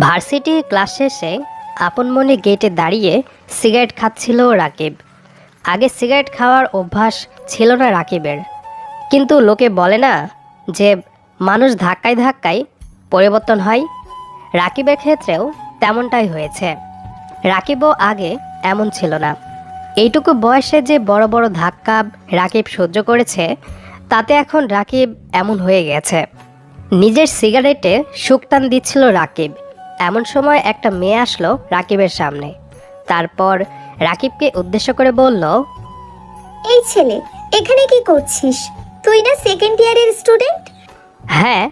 Varsity class শেষে আপন মনে গেটে দাঁড়িয়ে সিগারেট খাচ্ছিল রাকিব। আগে সিগারেট খাওয়ার অভ্যাস ছিল না রাকিবের। কিন্তু লোকে বলে না যে মানুষ ধাক্কায় ধাক্কায় পরিবর্তন হয়। রাকিবের ক্ষেত্রেও তেমনটাই হয়েছে। রাকিবও আগে এমন ছিল না। এইটুকু বয়সে যে বড় বড় ধাক্কা রাকিব সহ্য করেছে, তাতে এখন রাকিব এমন হয়ে গেছে। নিজের সিগারেটে শুকতান দিচ্ছিল রাকিব। এমন সময় একটা মেয়ে আসলো রাকিবের সামনে। তারপর রাকিবকে উদ্দেশ্য করে বলল এই ছেলে এখানে কি করছিস? তুই না সেকেন্ড ইয়ারের স্টুডেন্ট হ্যাঁ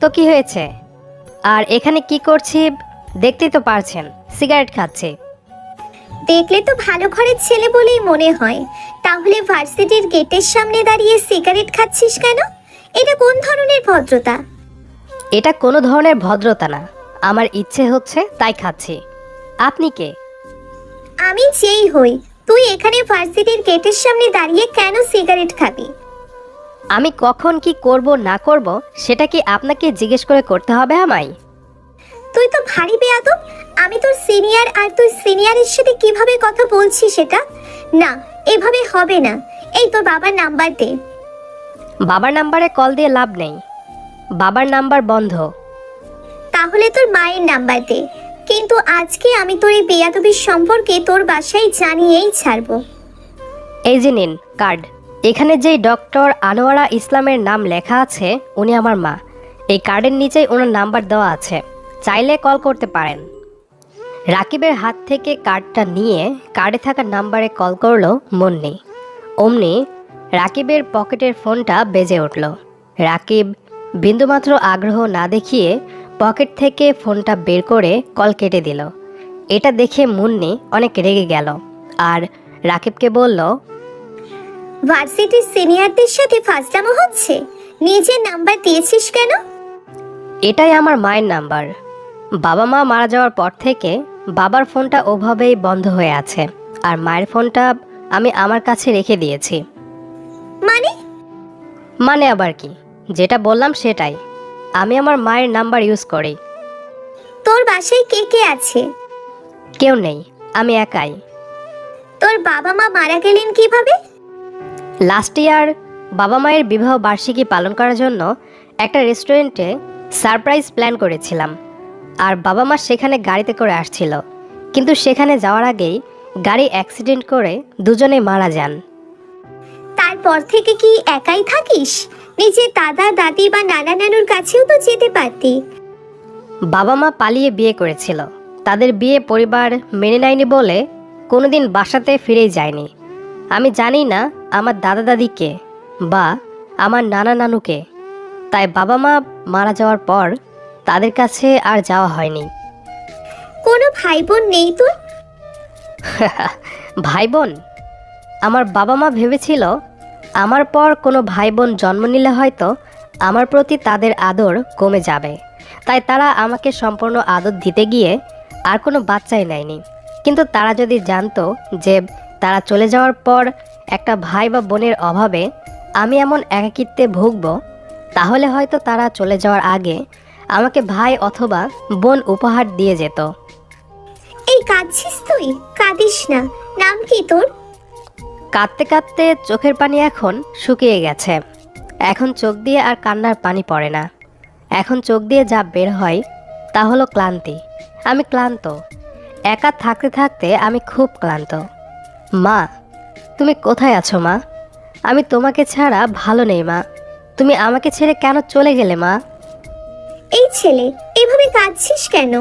তো কি হয়েছে? আর এখানে কি করছি? দেখতেই তো পারছেন সিগারেট খাচ্ছি। দেখলে তো ভালো ঘরের ছেলে বলেই মনে হয়। তাহলে ভার্সিটির গেটের সামনে দাঁড়িয়ে সিগারেট খাচ্ছিস কেন? এটা কোন ধরনের ভদ্রতা? এটা কোনো ধরনের ভদ্রতা না। আমার ইচ্ছে হচ্ছে তাই খাচ্ছি। আপনি কে? আমি যেই হই। তুই এখানে ভার্সিটির গেটের সামনে দাঁড়িয়ে কেন সিগারেট খাবি? আমি কখন কি করব না করব সেটা কি আপনাকে জিজ্ঞেস করে করতে হবে আমায়? তুই তো ভারী বেয়াদব। আমি তোর সিনিয়র আর তুই সিনিয়রের সাথে কীভাবে কথা বলছিস সেটা? না এভাবে হবে না। এই তোর বাবার নাম্বার দে। বাবার নাম্বারে কল দিয়ে লাভ নেই। বাবার নাম্বার বন্ধ। তাহলে তোর মায়ের নাম্বার দে। কিন্তু আজকে আমি তোর এই বেয়াদবির সম্পর্কে তোর বাসায় জানিয়েই ছাড়বো। এই যে নিন কার্ড। এখানে যেই ডক্টর আনোয়ারা ইসলামের নাম লেখা আছে উনি আমার মা। এই কার্ডের নিচেই ওনার নাম্বার দেওয়া আছে। চাইলে কল করতে পারেন। রাকিবের হাত থেকে কার্ডটা নিয়ে কার্ডে থাকা নাম্বারে কল করল মুন্নি অমনি রাকিবের পকেটের ফোনটা বেজে উঠল। রাকিব বিন্দুমাত্র আগ্রহ না দেখিয়ে পকেট থেকে ফোনটা বের করে কল কেটে দিল। এটা দেখে মুন্নি অনেক রেগে গেল আর রাকিবকে বলল ভার্সিটির সিনিয়রদের সাথে ফাজলামো হচ্ছে? নিজের নাম্বার দিয়েছিস কেন? এটাই আমার মায়ের নাম্বার। বাবা মা মারা যাওয়ার পর থেকে বাবার ফোনটা ওভাবেই বন্ধ হয়ে আছে আর মায়ের ফোনটা আমি আমার কাছে রেখে দিয়েছি। মানে? মানে আবার কি? যেটা বললাম সেটাই। আমি আমার মায়ের নাম্বার ইউজ করি। তোর বাসায় কে কে আছে? কেউ নেই। আমি একাই। তোর বাবা মা মারা গেলেন কীভাবে? লাস্ট ইয়ার বাবা মায়ের বিবাহ বার্ষিকী পালন করার জন্য একটা রেস্টুরেন্টে সারপ্রাইজ প্ল্যান করেছিলাম। আর বাবা মা সেখানে গাড়িতে করে আসছিল। কিন্তু সেখানে যাওয়ার আগেই গাড়ি অ্যাক্সিডেন্ট করে দুজনে মারা যান। তারপর থেকে কি একাই থাকিস? নিজের দাদা দাদি বা নানা নানুর কাছেও তো যেতে পারতি। বাবা মা পালিয়ে বিয়ে করেছিল। তাদের বিয়ে পরিবার মেনে নেয়নি বলে কোনোদিন বাসাতে ফিরেই যায়নি। আমি জানি না আমার দাদা দাদিকে বা আমার নানা নানুকে। তাই বাবা মা মারা যাওয়ার পর তাদের কাছে আর যাওয়া হয়নি। কোনো ভাই বোন নেই তোর? ভাই বোন আমার বাবা মা ভেবেছিল আমার পর কোনো ভাই বোন জন্ম নিলে হয়তো আমার প্রতি তাদের আদর কমে যাবে। তাই তারা আমাকে সম্পূর্ণ আদর দিতে গিয়ে আর কোনো বাচ্চাই নেয়নি। কিন্তু তারা যদি জানতো যে তারা চলে যাওয়ার পর একটা ভাই বা বোনের অভাবে আমি এমন একাকিত্বে ভুগব, তাহলে হয়তো তারা চলে যাওয়ার আগে আমাকে ভাই অথবা বোন উপহার দিয়ে যেত। এই কাঁদছিস তুই? কাঁদিস না। নাম কি তোর? কাঁদতে কাঁদতে চোখের পানি এখন শুকিয়ে গেছে। এখন চোখ দিয়ে আর কান্নার পানি পড়ে না। এখন চোখ দিয়ে যা বের হয়, তা হলো ক্লান্তি। আমি ক্লান্ত। একা থাকতে থাকতে আমি খুব ক্লান্ত। মা, তুমি কোথায় আছো মা? আমি তোমাকে ছাড়া ভালো নেই মা। তুমি আমাকে ছেড়ে কেন চলে গেলে মা? এই ছেলে, এভাবে কাঁদছিস কেন?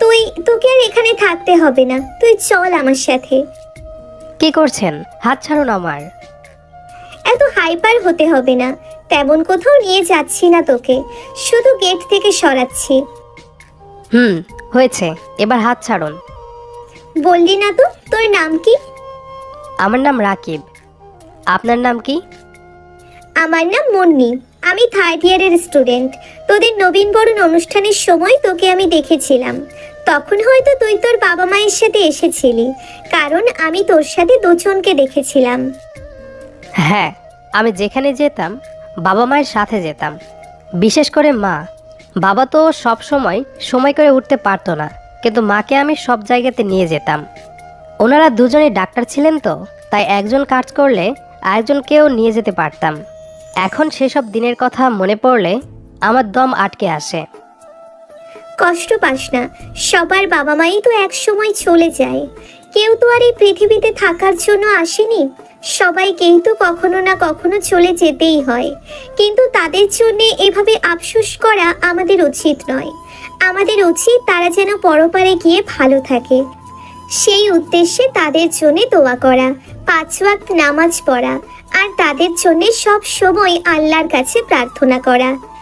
তুই, তোকে আর এখানে থাকতে হবে না। তুই চল আমার সাথে। কি করছেন? হাত ছাড়ুন আমার। এত হাইপার হতে হবে না। তেমন কোথাও নিয়ে যাচ্ছি না তোকে। শুধু গেট থেকে সরাচ্ছি। হুম হয়েছে। এবার হাত ছাড়ুন। বললি না তো তোর নাম কি? আমার নাম রাকিব। আপনার নাম কি? আমার নাম মুন্নি। আমি থার্ড ইয়ারের স্টুডেন্ট তোদের নবীনবরণ অনুষ্ঠানের সময় তোকে আমি দেখেছিলাম। তখন হয়তো তুই তোর বাবা মায়ের সাথে এসেছিলি, কারণ আমি তোর সাথে দুজনকে দেখেছিলাম। হ্যাঁ আমি যেখানে যেতাম, বাবা মায়ের সাথে যেতাম। বিশেষ করে মা। বাবা তো সব সময় সময় করে উঠতে পারতো না, কিন্তু মাকে আমি সব জায়গাতে নিয়ে যেতাম। ওনারা দুজনেই ডাক্তার ছিলেন তো, তাই একজন কাজ করলে আরেকজনকেও নিয়ে যেতে পারতাম। এখন সেসব দিনের কথা মনে পড়লে আমার দম আটকে আসে। কষ্ট পাস না। সবার বাবা মাই তো এক সময় চলে যায়। কেউ তো আর এই পৃথিবীতে থাকার জন্য আসেনি। সবাইকেই তো কখনো না কখনো চলে যেতেই হয়। কিন্তু তাদের জন্য এভাবে আফসোস করা আমাদের উচিত নয়। আমাদের উচিত তারা যেন পরপারে গিয়ে ভালো থাকে। সেই উদ্দেশ্যে তাদের জন্য দোয়া করা, পাঁচ ওয়াক্ত নামাজ পড়া, আর তাদের জন্য সব সময় আল্লাহর কাছে প্রার্থনা করা।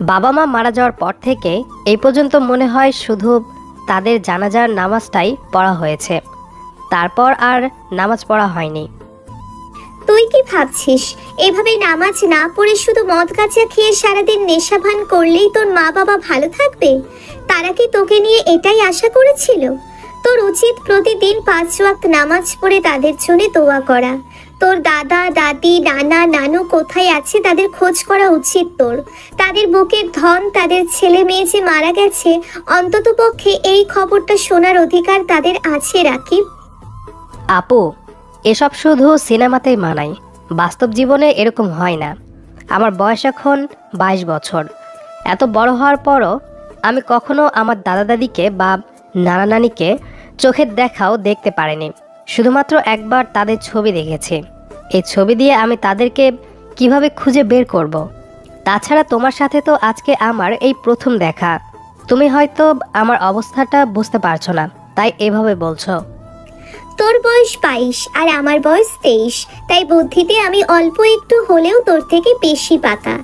বাবা মা মারা যাওয়ার পর থেকে এই পর্যন্ত মনে হয় শুধু তাদের জানাজার নামাজটাই পড়া হয়েছে। তারপর আর নামাজ পড়া হয়নি। তুই কি ভাবছিস? এভাবে নামাজ না পড়ে শুধু মদ গাঁজা খেয়ে সারাদিন নেশাভান করলেই তোর মা বাবা ভালো থাকবে? তারা কি তোকে নিয়ে এটাই আশা করেছিল? তোর উচিত প্রতিদিন পাঁচ ওয়াক্ত নামাজ পড়ে তাদের জন্য দোয়া করা। তোর দাদা, দাদি, নানা, নানু কোথায় আছে তাদের খোঁজ করা উচিত তোর। তাদের বুকের ধন, তাদের ছেলে মেয়ে যে মারা গেছে অন্ততপক্ষে এই খবরটা শোনার অধিকার তাদের আছে, রাকিব। আপু, এসব শুধু সিনেমাতেই মানায়। বাস্তব জীবনে এরকম হয় না। আমার বয়স এখন বাইশ বছর। এত বড় হওয়ার পরও আমি কখনো আমার দাদা দাদিকে বা নানা নানিকে চোখের দেখাও দেখতে পারিনি। শুধুমাত্র একবার তাদের ছবি দেখেছি। এই ছবি দিয়ে আমি তাদেরকে কীভাবে খুঁজে বের করব। তাছাড়া তোমার সাথে তো আজকে আমার এই প্রথম দেখা। তুমি হয়তো আমার অবস্থাটা বুঝতে পারছ না, তাই এভাবে বলছো। তোর বয়স বাইশ আর আমার বয়স তেইশ, তাই বুদ্ধিতে আমি অল্প একটু হলেও তোর থেকে বেশি পাকা।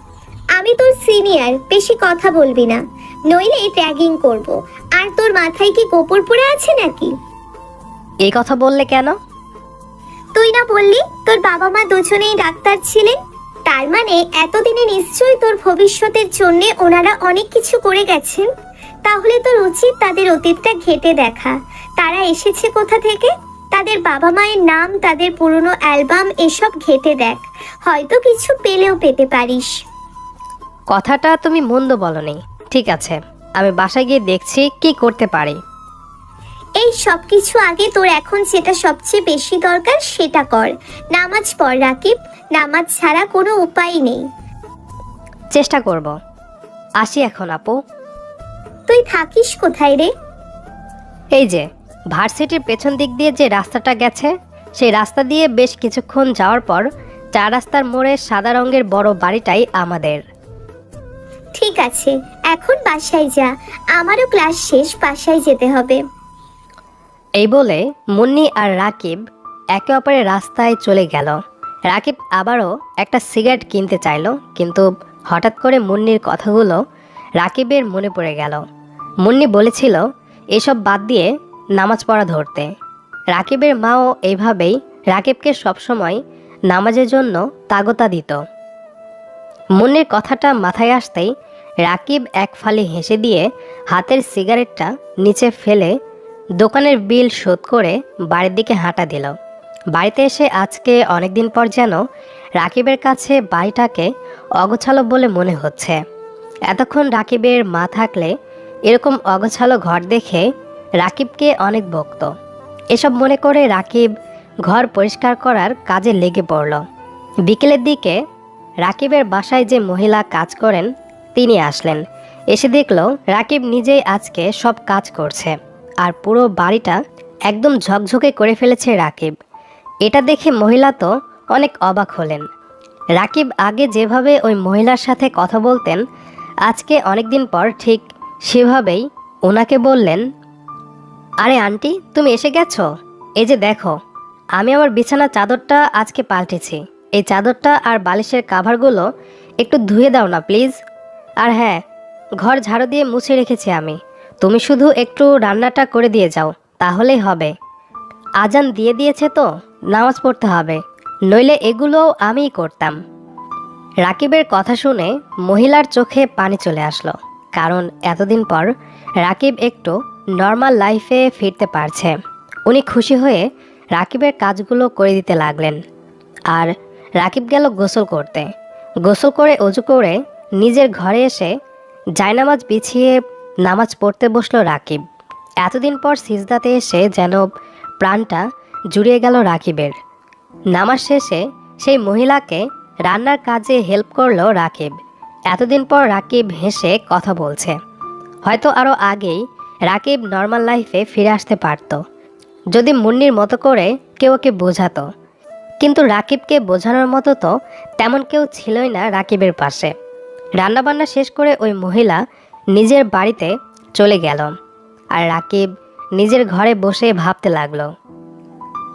আমি তোর সিনিয়র, বেশি কথা বলবি না। নইলে ট্যাগিং করব। আর তোর মাথায় কি গোপর পড়ে আছে নাকি? এই কথা বললে কেন? তুই না বললি তোর বাবা মা দুজনেই ডাক্তার ছিলেন? তার মানে এতদিনে নিশ্চয়ই তোর ভবিষ্যতের জন্য ওনারা অনেক কিছু করে গেছেন? তাহলে তোর উচিত তাদের অতীতটা ঘেটে দেখা। তারা এসেছে কোথা থেকে? তাদের বাবা মায়ের নাম তাদের পুরনো অ্যালবাম এসব ঘেটে দেখ। হয়তো কিছু পেলেও পেতে পারিস। কথাটা তুমি মন্দ বলনি। ঠিক আছে আমি বাসায় গিয়ে দেখছি কি করতে পারি। এই সব কিছু আগে তোর এখন যেটা সবচেয়ে বেশি দরকার সেটা কর। নামাজ পড় রাকিব নামাজ ছাড়া কোনো উপায় নেই। চেষ্টা করব। আসি এখন আপু। তুই থাকিস কোথায় রে? এই যে ভার্সিটির পেছন দিক দিয়ে যে রাস্তাটা গেছে সেই রাস্তা দিয়ে বেশ কিছুক্ষণ যাওয়ার পর চার রাস্তার মোড়ে সাদা রঙের বড় বাড়িটাই আমাদের। ঠিক আছে এখন বাসায় যা। আমারও ক্লাস শেষ বাসায় যেতে হবে। এই বলে মুন্নি আর রাকিব একে অপরের রাস্তায় চলে গেল। রাকিব আবারও একটা সিগারেট কিনতে চাইলো, কিন্তু হঠাৎ করে মুন্নির কথাগুলো রাকিবের মনে পড়ে গেল। মুন্নি বলেছিল, এসব বাদ দিয়ে নামাজ পড়া ধরতে। রাকিবের মাও এইভাবেই রাকিবকে সবসময় নামাজের জন্য তাগতা দিত। মুন্নির কথাটা মাথায় আসতেই রাকিব এক ফালি হেসে দিয়ে হাতের সিগারেটটা নিচে ফেলে দোকানের বিল শোধ করে বাড়ির দিকে হাঁটা দিল। বাড়িতে এসে আজকে অনেকদিন পর যেন রাকিবের কাছে বাড়িটাকে অগোছালো বলে মনে হচ্ছে। এতক্ষণ রাকিবের মা থাকলে এরকম অগোছালো ঘর দেখে রাকিবকে অনেক বকত। এসব মনে করে রাকিব ঘর পরিষ্কার করার কাজে লেগে পড়ল। বিকেলের দিকে রাকিবের বাসায় যে মহিলা কাজ করেন, তিনি আসলেন। এসে দেখল রাকিব নিজেই আজকে সব কাজ করছে। আর পুরো বাড়িটা একদম ঝকঝকে করে ফেলেছে রাকিব। এটা দেখে মহিলা তো অনেক অবাক হলেন। রাকিব আগে যেভাবে ওই মহিলার সাথে কথা বলতেন, আজকে অনেক দিন পর ঠিক সেভাবেই ওনাকে বললেন, আরে আন্টি, তুমি এসে গেছো? এই যে দেখো, আমি আমার বিছানার চাদরটা আজকে পাল্টেছি। এই চাদরটা আর বালিশের কাভারগুলো একটু ধুয়ে দাও না, প্লিজ। আর হ্যাঁ ঘর ঝাড়ু দিয়ে মুছে রেখেছি আমি। তুমি শুধু একটু রান্নাটা করে দিয়ে যাও, তাহলেই হবে। আজান দিয়ে দিয়েছে তো, নামাজ পড়তে হবে, নইলে এগুলোও আমিই করতাম। রাকিবের কথা শুনে মহিলার চোখে পানি চলে আসলো, কারণ এতদিন পর রাকিব একটু নর্মাল লাইফে ফিরতে পারছে। উনি খুশি হয়ে রাকিবের কাজগুলো করে দিতে লাগলেন। আর রাকিব গেল গোসল করতে। গোসল করে অজু করে নিজের ঘরে এসে জায়নামাজ বিছিয়ে নামাজ পড়তে বসল রাকিব। এতদিন পর সিজদাতে এসে যেন প্রাণটা জুড়িয়ে গেল রাকিবের। নামাজ শেষে সেই মহিলাকে রান্নার কাজে হেল্প করল রাকিব। এতদিন পর রাকিব হেসে কথা বলছে। হয়তো আরও আগেই রাকিব নর্মাল লাইফে ফিরে আসতে পারত। যদি মুন্নির মতো করে কেউ ওকে বোঝাতো। কিন্তু রাকিবকে বোঝানোর মতো তো তেমন কেউ ছিলই না রাকিবের পাশে। রান্নাবান্না শেষ করে ওই মহিলা নিজের বাড়িতে চলে গেল আর রাকিব নিজের ঘরে বসে ভাবতে লাগল,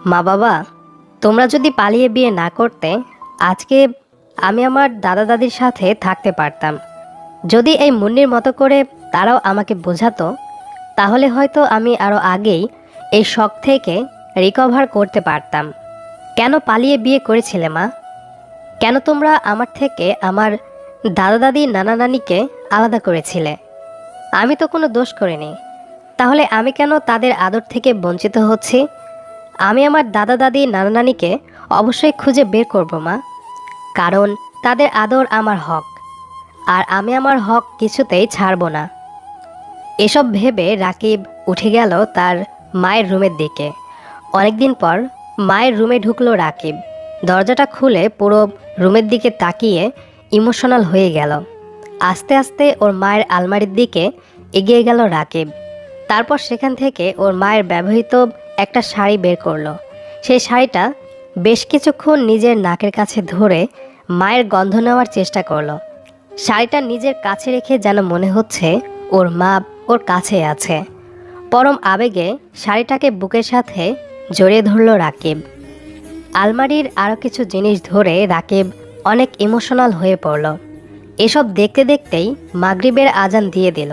মা বাবা, তোমরা যদি পালিয়ে বিয়ে না করতে, আজকে আমি আমার দাদা দাদির সাথে থাকতে পারতাম। যদি এই মুন্নির মতো করে তারাও আমাকে বোঝাতো, তাহলে হয়তো আমি আরও আগেই এই শখ থেকে রিকভার করতে পারতাম। কেন পালিয়ে বিয়ে করেছিলে মা? কেন তোমরা আমার থেকে আমার দাদা দাদি নানা নানিকে আলাদা করেছিলে। আমি তো কোনো দোষ করিনি। তাহলে আমি কেন তাদের আদর থেকে বঞ্চিত হচ্ছি? আমি আমার দাদা দাদি নানা নানিকে অবশ্যই খুঁজে বের করব, মা। কারণ তাদের আদর আমার হক। আর আমি আমার হক কিছুতেই ছাড়ব না। এসব ভেবে রাকিব উঠে গেল তার মায়ের রুমের দিকে। অনেকদিন পর মায়ের রুমে ঢুকলো রাকিব। দরজাটা খুলে পুরো রুমের দিকে তাকিয়ে ইমোশনাল হয়ে গেল। আস্তে আস্তে ওর মায়ের আলমারির দিকে এগিয়ে গেল রাকিব। তারপর সেখান থেকে ওর মায়ের ব্যবহৃত একটা শাড়ি বের করল। সেই শাড়িটা বেশ কিছুক্ষণ নিজের নাকের কাছে ধরে মায়ের গন্ধ নেওয়ার চেষ্টা করল। শাড়িটা নিজের কাছে রেখে যেন মনে হচ্ছে ওর মা ওর কাছে আছে। পরম আবেগে শাড়িটাকে বুকের সাথে জড়িয়ে ধরলো রাকিব। আলমারির আরও কিছু জিনিস ধরে রাকিব অনেক ইমোশনাল হয়ে পড়ল। এসব দেখতে দেখতেই মাগরিবের আজান দিয়ে দিল।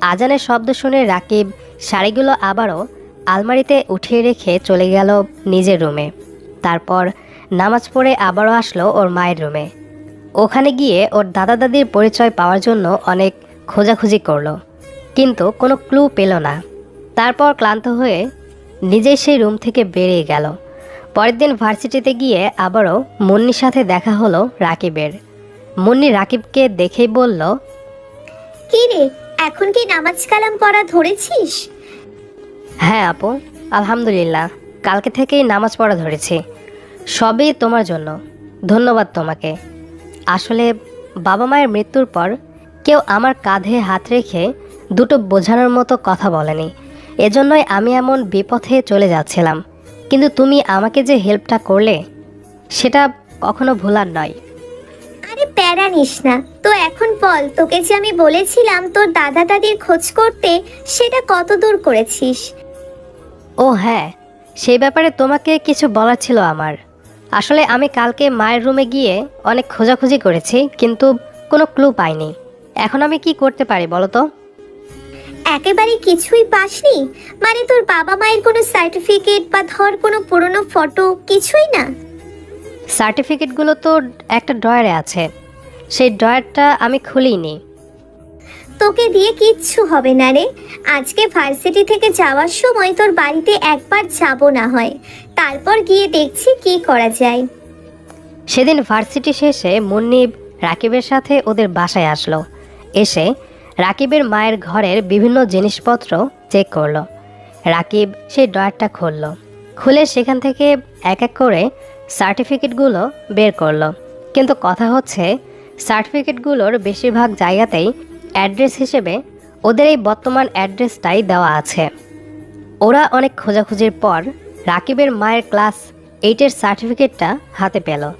আজানের শব্দ শুনে রাকিব শাড়িগুলো আবারও আলমারিতে উঠিয়ে রেখে চলে গেল নিজের রুমে। তারপর নামাজ পড়ে আবারও আসলো ওর মায়ের রুমে। ওখানে গিয়ে ওর দাদা দাদির পরিচয় পাওয়ার জন্য অনেক খোঁজাখুঁজি করল। কিন্তু কোনো ক্লু পেল না। তারপর ক্লান্ত হয়ে নিজেই সেই রুম থেকে বেরিয়ে গেল। পরের দিন ভার্সিটিতে গিয়ে আবারও মুন্নির সাথে দেখা হলো রাকিবের। মুন্নি রাকিবকে দেখেই বলল কি রে এখন কি নামাজ কালাম পড়া ধরেছিস? হ্যাঁ আপু আলহামদুলিল্লাহ কালকে থেকেই নামাজ পড়া ধরেছি। সবই তোমার জন্য ধন্যবাদ তোমাকে। আসলে বাবা মায়ের মৃত্যুর পর কেউ আমার কাঁধে হাত রেখে দুটো বোঝানোর মতো কথা বলেনি। এজন্যই আমি এমন বিপথে চলে যাচ্ছিলাম। কিন্তু তুমি আমাকে যে হেল্পটা করলে সেটা কখনো ভোলার নয়। আরে প্যারা নিস না। তো এখন বল তোকে যে আমি বলেছিলাম তোর দাদা দাদির খোঁজ করতে সেটা কত দূর করেছিস? ও হ্যাঁ সেই ব্যাপারে তোমাকে কিছু বলার ছিল আমার। আসলে আমি কালকে মায়ের রুমে গিয়ে অনেক খোঁজাখুঁজি করেছি কিন্তু কোনো ক্লু পাইনি। এখন আমি কি করতে পারি বলো তো? একেবারে কিছুই পাসনি? মানে তোর বাবা মায়ের কোনো সার্টিফিকেট বা ধর কোনো পুরনো ফটো কিছুই না? সার্টিফিকেটগুলো তো একটা ড্রয়ারে আছে। সেই ড্রয়ারটা আমি খুলিনি। তোকে দিয়ে কিচ্ছু হবে না রে। আজকে ভার্সিটি থেকে যাওয়ার সময় তোর বাড়িতে একবার যাব না হয়। তারপর গিয়ে দেখছি কি করা যায়। সেদিন ভার্সিটি শেষে মুন্নিব রাকিবের সাথে ওদের বাসায় আসলো। এসে রাকিবের মায়ের ঘরের বিভিন্ন জিনিসপত্র চেক করল। রাকিব সেই ড্রয়ারটা খুলল। খুলে সেখান থেকে এক এক করে সার্টিফিকেটগুলো বের করল। কিন্তু কথা হচ্ছে, সার্টিফিকেটগুলোর বেশিরভাগ জায়গাতেই অ্যাড্রেস হিসেবে ওদের এই বর্তমান অ্যাড্রেসটাই দেওয়া আছে। ওরা অনেক খোঁজাখুঁজির পর রাকিবের মায়ের ক্লাস এইটের সার্টিফিকেটটা হাতে পেল।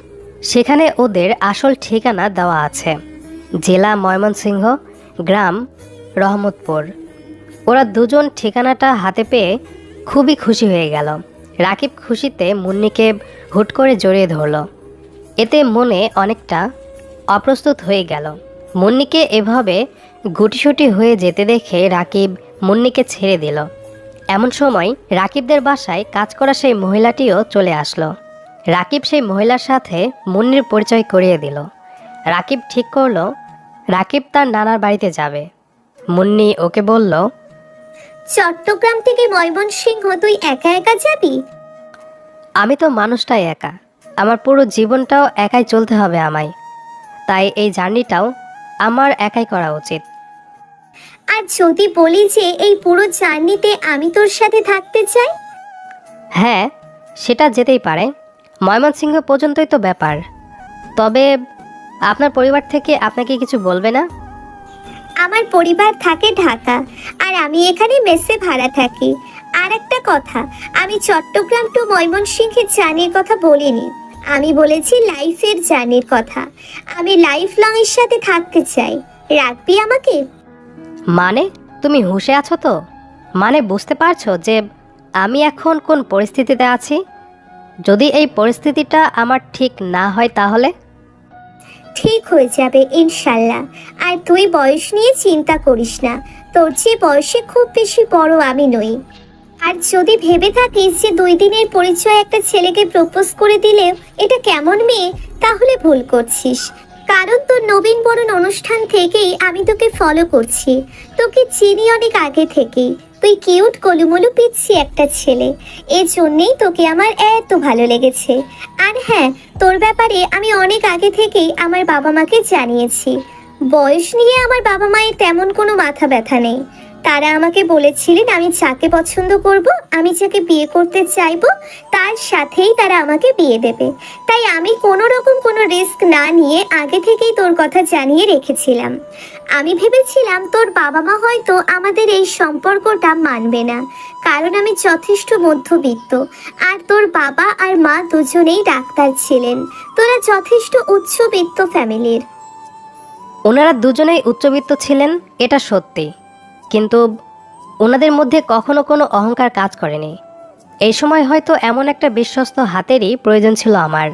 সেখানে ওদের আসল ঠিকানা দেওয়া আছে। জেলা ময়মনসিংহ গ্রাম রহমতপুর। ওরা দুজন ঠিকানাটা হাতে পেয়ে খুবই খুশি হয়ে গেল। রাকিব খুশিতে মুন্নিকে হুট করে জড়িয়ে ধরল। এতে মনে অনেকটা অপ্রস্তুত হয়ে গেল। মুন্নিকে এভাবে গুটিসুটি হয়ে যেতে দেখে রাকিব মুন্নিকে ছেড়ে দিল। এমন সময় রাকিবদের বাসায় কাজ করা সেই মহিলাটিও চলে আসলো। রাকিব সেই মহিলার সাথে মুন্নির পরিচয় করিয়ে দিল। রাকিব ঠিক করল রাকিব তার নানার বাড়িতে যাবে। মুন্নি ওকে বলল চট্টগ্রাম থেকে ময়মনসিংহ তুই একা একা যাবি? আমি তো মানুষটাই একা। আমার পুরো জীবনটাও একাই চলতে হবে আমায়। তাই এই জার্নিটাও আমার একাই করা উচিত। আর যদি বলি যে এই পুরো জার্নিতে আমি তোর সাথে থাকতে চাই? হ্যাঁ সেটা যেতেই পারে। ময়মনসিংহ পর্যন্তই তো ব্যাপার। তবে আপনার পরিবার থেকে আপনাকে কিছু বলবে না? আমার পরিবার থাকে ঢাকা আর আমি এখানে মেসে ভাড়া থাকি। আর একটা কথা আমি চট্টগ্রাম টু ময়মনসিংহের জার্নির কথা বলিনি। আমি বলেছি লাইফের জার্নির কথা। আমি লাইফ লং এর সাথে থাকতে চাই। রাখবি আমাকে? মানে? তুমি হুঁশে আছো তো? মানে বুঝতে পারছ যে আমি এখন কোন পরিস্থিতিতে আছি? যদি এই পরিস্থিতিটা আমার ঠিক না হয় তাহলে? ঠিক হয়ে যাবে, ইনশাল্লাহ। আর তুই বয়স নিয়ে চিন্তা করিস না। তোর চেয়ে বয়সে খুব বেশি বড় আমি নই। আর যদি ভেবে থাকিস যে দুই দিনের পরিচয় একটা ছেলেকে প্রপোজ করে দিলে এটা কেমন মেয়ে, তাহলে ভুল করছিস। কারণ তোর নবীন বরণ অনুষ্ঠান থেকেই আমি তোকে ফলো করছি। তোকে চিনি অনেক আগে থেকেই। তুই কিউট কলুমলু পিচ্ছি একটা ছেলে। এজন্যেই জন্যেই তোকে আমার এত ভালো লেগেছে। আর হ্যাঁ তোর ব্যাপারে আমি অনেক আগে থেকেই আমার বাবা মাকে জানিয়েছি। বয়স নিয়ে আমার বাবা মায়ের তেমন কোনো মাথা ব্যথা নেই। তারা আমাকে বলেছিলেন, আমি যাকে পছন্দ করব, আমি যাকে বিয়ে করতে চাইব, তার সাথেই তারা আমাকে বিয়ে দেবে। তাই আমি কোনো রকম কোনো রিস্ক না নিয়ে আগে থেকেই তোর কথা জানিয়ে রেখেছিলাম। আমি ভেবেছিলাম তোর বাবা মা হয়তো আমাদের এই সম্পর্কটা মানবে না, কারণ আমি যথেষ্ট মধ্যবিত্ত, আর তোর বাবা আর মা দুজনেই ডাক্তার ছিলেন। তোরা যথেষ্ট উচ্চবিত্ত ফ্যামিলির। ওনারা দুজনেই উচ্চবিত্ত ছিলেন, এটা সত্যি। কিন্তু ওনাদের মধ্যে কখনো কোনো অহংকার কাজ করেনি। এই সময় হয়তো এমন একটা বিশ্বস্ত হাতেরই প্রয়োজন ছিল আমার।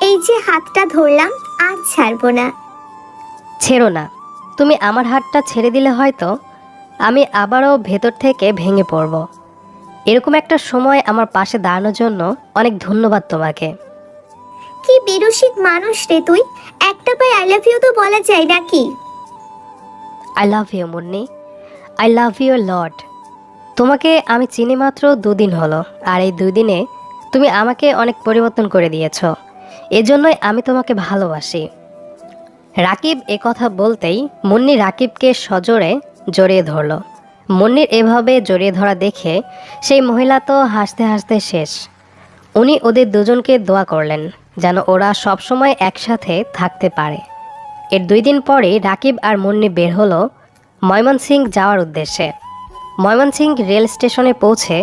এই যে হাতটা ধরলাম আর ছাড়বো না। ছেড়ো না। তুমি আমার হাতটা ছেড়ে দিলে হয়তো আমি আবারও ভেতর থেকে ভেঙে পড়ব। এরকম একটা সময় আমার পাশে দাঁড়ানোর জন্য অনেক ধন্যবাদ তোমাকে। কি বিরসিক মানুষ রে তুই। একটা পায়ে আই লাভ ইউ তো বলা যায় নাকি? I love you Munni. I love you lot. তোমাকে আমি চিনি মাত্র দুদিন হলো, আর এই দুই দিনে তুমি আমাকে অনেক পরিবর্তন করে দিয়েছ। এজন্যই আমি তোমাকে ভালোবাসি। রাকিব এ কথা বলতেই মুন্নি রাকিবকে সজোরে জড়িয়ে ধরলো। মুন্নির এভাবে জড়িয়ে ধরা দেখে সেই মহিলা তো হাসতে হাসতে শেষ। উনি ওদের দুজনকে দোয়া করলেন, যেন ওরা সবসময় একসাথে থাকতে পারে। এর দুই দিন পরে রাকিব আর মুন্নি বের হলো ময়মনসিং যাওয়ার উদ্দেশ্যে। ময়মনসিং রেল স্টেশনে পৌঁছে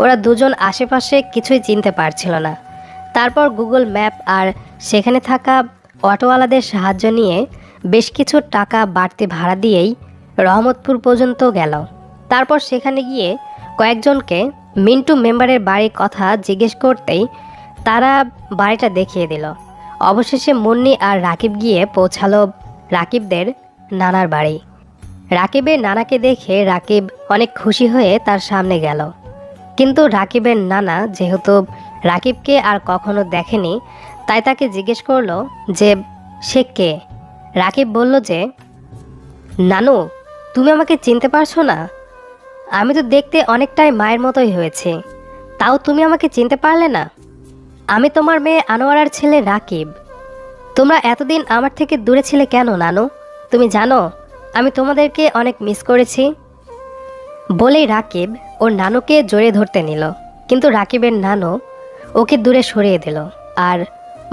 ওরা দুজন আশেপাশে কিছুই চিনতে পারছিল না। তারপর গুগল ম্যাপ আর সেখানে থাকা অটোওয়ালাদের সাহায্য নিয়ে বেশ কিছু টাকা বাড়তি ভাড়া দিয়েই রহমতপুর পর্যন্ত গেল। তারপর সেখানে গিয়ে কয়েকজনকে মিন্টু মেম্বারের বাড়ির কথা জিজ্ঞেস করতেই তারা বাড়িটা দেখিয়ে দিল। অবশেষে মুন্নি আর রাকিব গিয়ে পৌঁছালো রাকিবদের নানার বাড়ি। রাকিবের নানাকে দেখে রাকিব অনেক খুশি হয়ে তার সামনে গেল। কিন্তু রাকিবের নানা যেহেতু রাকিবকে আর কখনো দেখেনি, তাই তাকে জিজ্ঞেস করল যে, সে কে? রাকিব বলল যে, নানু, তুমি আমাকে চিনতে পারছ না? আমি তো দেখতে অনেকটাই মায়ের মতোই হয়েছে। তাও তুমি আমাকে চিনতে পারলে না? আমি তোমার মেয়ে আনোয়ারার ছেলে রাকিব। তোমরা এতদিন আমার থেকে দূরে ছিলে কেন, নানু? তুমি জানো আমি তোমাদেরকে অনেক মিস করেছি। বলেই রাকিব ওর নানুকে জড়িয়ে ধরতে নিল। কিন্তু রাকিবের নানু ওকে দূরে সরিয়ে দিল আর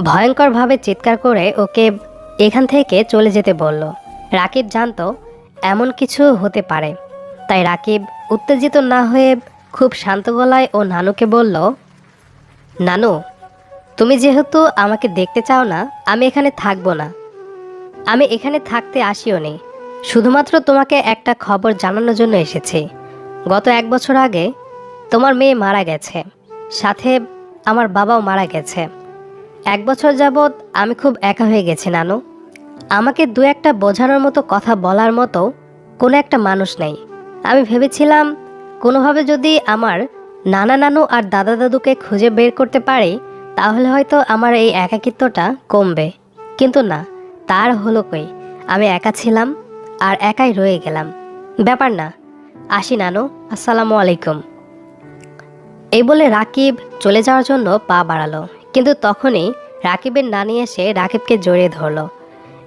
ভয়ঙ্করভাবে চিৎকার করে ওকে এখান থেকে চলে যেতে বলল। রাকিব জানতো এমন কিছু হতে পারে। তাই রাকিব উত্তেজিত না হয়ে খুব শান্ত গলায় ও নানুকে বলল, নানু, তুমি যেহেতু আমাকে দেখতে চাও না, আমি এখানে থাকব না। আমি এখানে থাকতে আসিও নি শুধুমাত্র তোমাকে একটা খবর জানানোর জন্য এসেছি। গত এক বছর আগে তোমার মেয়ে মারা গেছে, সাথে আমার বাবাও মারা গেছে। এক বছর যাবৎ আমি খুব একা হয়ে গেছি, নানু। আমাকে দু একটা বোঝানোর মতো কথা বলার মতো কোনো একটা মানুষ নেই। আমি ভেবেছিলাম, কোনোভাবে যদি আমার নানা নানু আর দাদা দাদুকে খুঁজে বের করতে পারি, তাহলে হয়তো আমার এই একাকিত্বটা কমবে। কিন্তু না, তার হলো কই? আমি একা ছিলাম আর একাই রয়ে গেলাম। ব্যাপার না। আসি নানু, আসসালামু আলাইকুম। এই বলে রাকিব চলে যাওয়ার জন্য পা বাড়ালো। কিন্তু তখনই রাকিবের নানি এসে রাকিবকে জড়িয়ে ধরলো।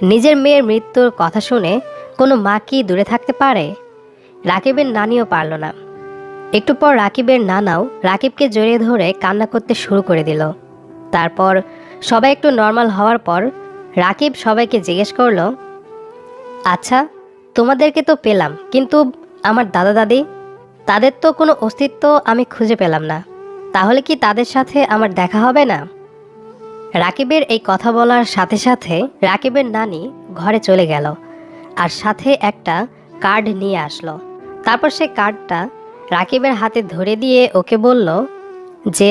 নিজের মেয়ের মৃত্যুর কথা শুনে কোনো মা কি দূরে থাকতে পারে? রাকিবের নানিও পারল না। একটু পর রাকিবের নানাও রাকিবকে জড়িয়ে ধরে কান্না করতে শুরু করে দিল। তারপর সবাই একটু নর্মাল হওয়ার পর রাকিব সবাইকে জিজ্ঞেস করল আচ্ছা তোমাদেরকে তো পেলাম, কিন্তু আমার দাদা দাদি, তাদের তো কোনো অস্তিত্ব আমি খুঁজে পেলাম না। তাহলে কি তাদের সাথে আমার দেখা হবে না? রাকিবের এই কথা বলার সাথে সাথে রাকিবের নানি ঘরে চলে গেল আর সাথে একটা কার্ড নিয়ে আসলো। তারপর সে কার্ডটা রাকিবের হাতে ধরে দিয়ে ওকে বলল যে,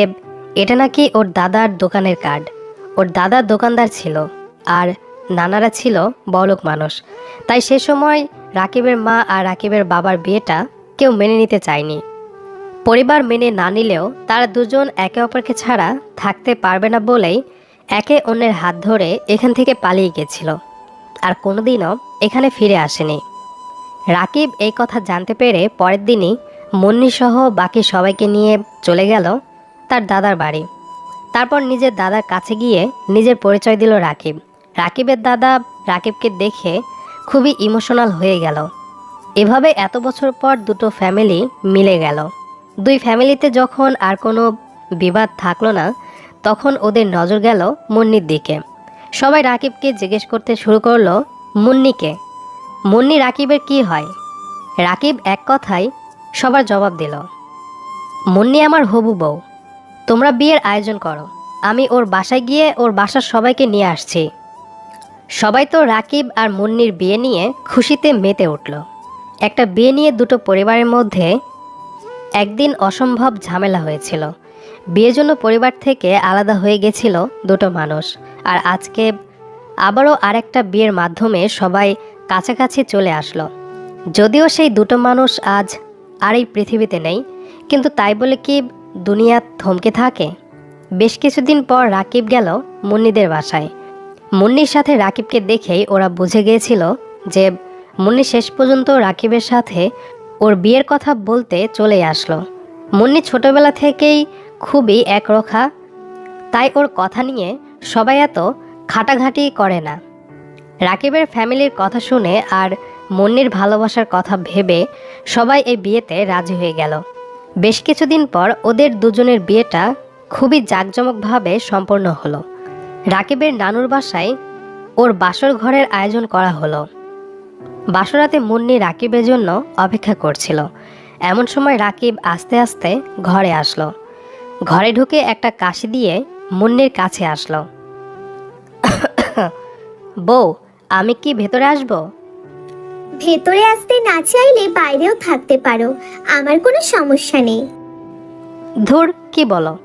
এটা নাকি ওর দাদার দোকানের কার্ড। ওর দাদার দোকানদার ছিল আর নানারা ছিল বড়লোক মানুষ। তাই সে সময় রাকিবের মা আর রাকিবের বাবার বিয়েটা কেউ মেনে নিতে চায়নি। পরিবার মেনে না নিলেও তারা দুজন একে অপরকে ছাড়া থাকতে পারবে না বলেই একে অন্যের হাত ধরে এখান থেকে পালিয়ে গেছিল। আর কোনোদিনও এখানে ফিরে আসেনি। রাকিব এই কথা জানতে পেরে পরের দিনই মুন্নিসহ বাকি সবাইকে নিয়ে চলে গেল তার দাদার বাড়ি। তারপর নিজের দাদার কাছে গিয়ে নিজের পরিচয় দিল রাকিব। রাকিবের দাদা রাকিবকে দেখে খুবই ইমোশনাল হয়ে গেল। এভাবে এত বছর পর দুটো ফ্যামিলি মিলে গেল। দুই ফ্যামিলিতে যখন আর কোনো বিবাদ থাকল না, তখন ওদের নজর গেল মুন্নির দিকে। সবাই রাকিবকে জিজ্ঞেস করতে শুরু করল, মুন্নিকে, মুন্নি রাকিবের কি হয়? রাকিব এক কথায় সবার জবাব দিল, মুন্নি আমার হবু বউ। তোমরা বিয়ের আয়োজন করো। আমি ওর বাসায় গিয়ে ওর বাসার সবাইকে নিয়ে আসছি। সবাই তো রাকিব আর মুন্নির বিয়ে নিয়ে খুশিতে মেতে উঠল। একটা বিয়ে নিয়ে দুটো পরিবারের মধ্যে একদিন অসম্ভব ঝামেলা হয়েছিল। বিয়ের জন্য পরিবার থেকে আলাদা হয়ে গেছিল দুটো মানুষ। আর আজকে আবারও আরেকটা বিয়ের মাধ্যমে সবাই কাছাকাছি চলে আসলো। যদিও সেই দুটো মানুষ আজ আর এই পৃথিবীতে নেই, কিন্তু তাই বলে কি দুনিয়া থমকে থাকে? বেশ কিছুদিন পর রাকিব গেল মুন্নিদের বাসায়। মুন্নির সাথে রাকিবকে দেখেই ওরা বুঝে গিয়েছিল যে মুন্নি শেষ পর্যন্ত রাকিবের সাথে ওর বিয়ের কথা বলতে চলে আসলো। মুন্নি ছোটবেলা থেকেই খুবই একরোখা, তাই ওর কথা নিয়ে সবাই এত খাটাঘাটি করে না। রাকিবের ফ্যামিলির কথা শুনে আর মুন্নির ভালোবাসার কথা ভেবে সবাই এই বিয়েতে রাজি হয়ে গেল। বেশ কিছুদিন পর ওদের দুজনের বিয়েটা খুবই জাঁকজমকভাবে সম্পন্ন হলো। রাকিবের নানুর বাসায় ওর বাসর ঘরের আয়োজন করা হলো। বাসরাতে মুন্নি রাকিবের জন্য অপেক্ষা করছিল। এমন সময় রাকিব আস্তে আস্তে ঘরে আসলো। ঘরে ঢুকে একটা কাশি দিয়ে মুন্নির কাছে আসলো। বউ আমি কি ভেতরে আসব? ভেতরে আসতে না চাইলে বাইরেও থাকতে পারো। আমার কোনো সমস্যা নেই। ধুর কি বলো?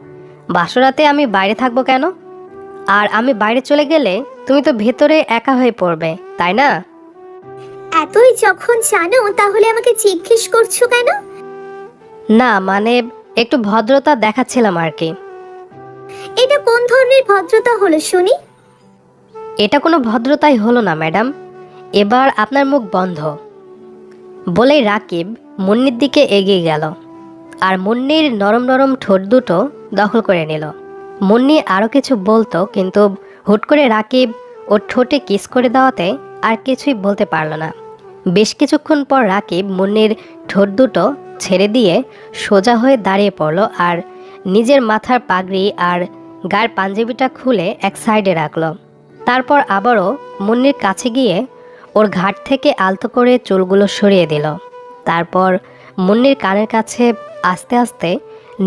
বাসরাতে আমি বাইরে থাকব কেন? আর আমি বাইরে চলে গেলে তুমি তো ভেতরে একা হয়ে পড়বে তাই না? এতই যখন জানো তাহলে আমাকে জিজ্ঞেস করছ কেন? না মানে একটু ভদ্রতা দেখাচ্ছিলাম আর কি। এটা কোন ধরনের ভদ্রতা হলো শুনি? এটা কোনো ভদ্রতাই হলো না ম্যাডাম। এবার আপনার মুখ বন্ধ। বলেই রাকিব মুন্নির দিকে এগিয়ে গেল আর মুন্নির নরম নরম ঠোঁট দুটো দখল করে নিল। মুন্নি আরও কিছু বলতো, কিন্তু হুট করে রাকিব ওর ঠোঁটে কিস করে দেওয়াতে আর কিছুই বলতে পারল না। বেশ কিছুক্ষণ পর রাকিব মুন্নির ঠোঁট দুটো ছেড়ে দিয়ে সোজা হয়ে দাঁড়িয়ে পড়ল আর নিজের মাথার পাগড়ি আর গায়ের পাঞ্জাবিটা খুলে এক সাইডে রাখল। তারপর আবারও মুন্নির কাছে গিয়ে ওর ঘাট থেকে আলতো করে চুলগুলো সরিয়ে দিল। তারপর মুন্নির কানের কাছে আস্তে আস্তে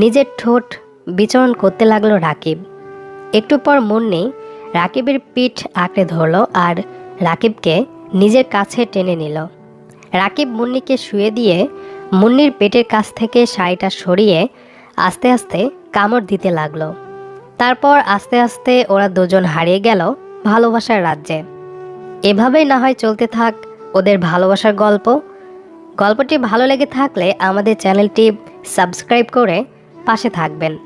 নিজের ঠোঁট বিচরণ করতে লাগল রাকিব। একটু পর মুন্নি রাকিবের পিঠ আঁকড়ে ধরলো আর রাকিবকে নিজের কাছে টেনে নিল। রাকিব মুন্নিকে শুয়ে দিয়ে মুন্নির পেটের কাছ থেকে শাড়িটা সরিয়ে আস্তে আস্তে কামড় দিতে লাগল। তারপর আস্তে আস্তে ওরা দুজন হারিয়ে গেল ভালোবাসার রাজ্যে। এভাবেই না হয় চলতে থাক ওদের ভালোবাসার গল্প। গল্পটি ভালো লেগে থাকলে আমাদের চ্যানেলটি সাবস্ক্রাইব করে পাশে থাকবেন।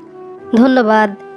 ধন্যবাদ।